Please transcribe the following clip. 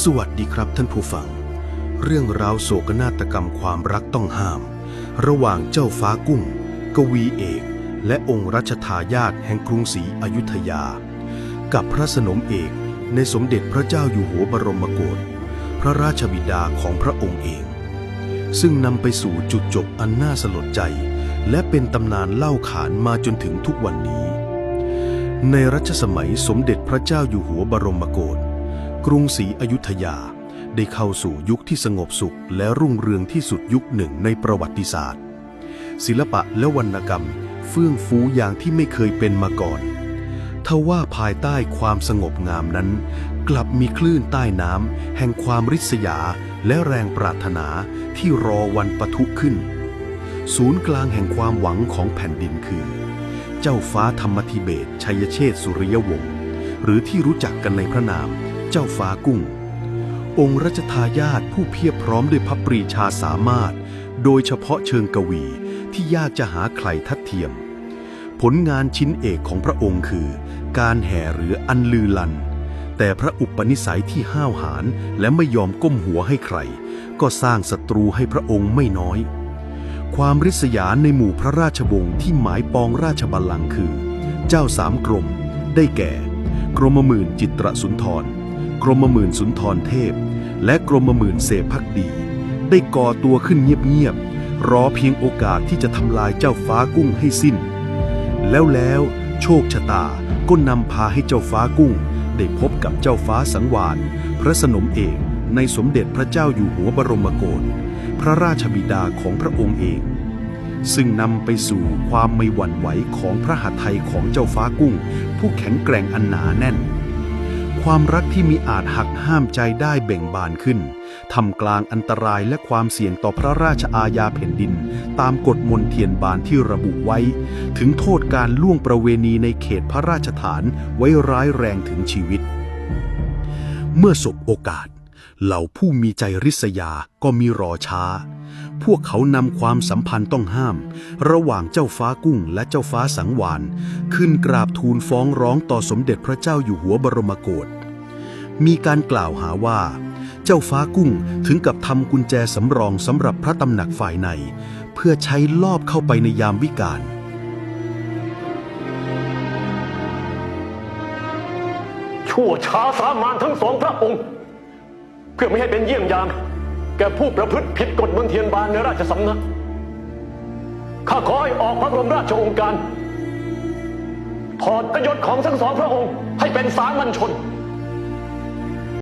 สวัสดีครับท่านผู้ฟัง เรื่องราวโศกนาฏกรรมความรักต้องห้าม ระหว่างเจ้าฟ้ากุ้ง กวีเอก และองค์รัชทายาทแห่งกรุงศรีอยุธยา กับพระสนมเอกในสมเด็จพระเจ้าอยู่หัวบรมโกศพระราชบิดาของพระองค์เอง ซึ่งนำไปสู่จุดจบอันน่าสลดใจ และเป็นตำนานเล่าขานมาจนถึงทุกวันนี้ ในรัชสมัยสมเด็จพระเจ้าอยู่หัวบรมโกศ กรุงศรีอยุธยา ได้เข้าสู่ยุคที่สงบสุขและรุ่งเรืองที่สุดยุคหนึ่งในประวัติศาสตร์ ศิลปะและวรรณกรรม เฟื่องฟูอย่างที่ไม่เคยเป็นมาก่อนทว่าภายใต้ความสงบงามนั้น กลับมีคลื่นใต้น้ำแห่งความริษยาและแรงปรารถนาที่รอวันปะทุขึ้น ศูนย์กลางแห่งความหวังของแผ่นดินคือ เจ้าฟ้าธรรมธิเบศชัยเชษสุริยวงศ์หรือที่รู้จักกันในพระนาม เจ้าฟ้ากุ้ง องค์รัชทายาทผู้เพียบพร้อมด้วยพระปรีชาสามารถ โดยเฉพาะเชิงกวีที่ยากจะหาใครทัดเทียม ผลงานชิ้นเอกของพระองค์คือ การแห่เรืออันลือลัน แต่พระอุปนิสัยที่ห้าวหาญและไม่ยอมก้มหัวให้ใคร ก็สร้างศัตรูให้พระองค์ไม่น้อย ความริษยาในหมู่พระราชวงศ์ที่หมายปองราชบัลลังก์คือ เจ้าสามกรมได้แก่ กรมหมื่นจิตรสุนทร กรมหมื่นสุนทรเทพ และกรมหมื่นเสพักดี ได้ก่อตัวขึ้นเงียบๆ รอเพียงโอกาสที่จะทำลายเจ้าฟ้ากุ้งให้สิ้น แล้วแล้วโชคชะตาก็นำพาให้เจ้าฟ้ากุ้ง ได้พบกับเจ้าฟ้าสังวาน พระสนมเอกในสมเด็จพระเจ้าอยู่หัวบรมโกศพระราชบิดาของพระองค์เอง ซึ่งนำไปสู่ความไม่หวั่นไหวของพระหัตถ์ไทยของเจ้าฟ้ากุ้ง ผู้แข็งแกร่งอันหนาแน่น ความรักที่มีอาจหักห้ามใจได้เบ่งบานขึ้นทำกลางอันตรายและความเสี่ยงต่อพระราชอาญาแผ่นดิน ตามกฎมนเทียนบานที่ระบุไว้ ถึงโทษการล่วงประเวณีในเขตพระราชฐานไว้ร้ายแรงถึงชีวิต เมื่อสบโอกาส เหล่าผู้มีใจริษยาก็มีรอช้า พวกเขานำความสัมพันธ์ต้องห้าม ระหว่างเจ้าฟ้ากุ้งและเจ้าฟ้าสังวานขึ้นกราบทูลฟ้องร้องต่อสมเด็จพระเจ้าอยู่หัวบรมโกศมีการกล่าวหาว่า เจ้าฟ้ากุ้งถึงกับทำกุญแจสำรองสำหรับพระตำหนักฝ่ายใน เพื่อใช้ลอบเข้าไปในยามวิกาลชั่วช้าสามานทั้งสองพระองค์ เพื่อไม่ให้เป็นเยี่ยงอย่างแก่ผู้ประพฤติผิดกฎมนเทียนบานในราชสำนัก ข้าขอให้ออกพระบรมราชโองการ ถอดกยศของทั้งสองพระองค์ให้เป็นสามัญชน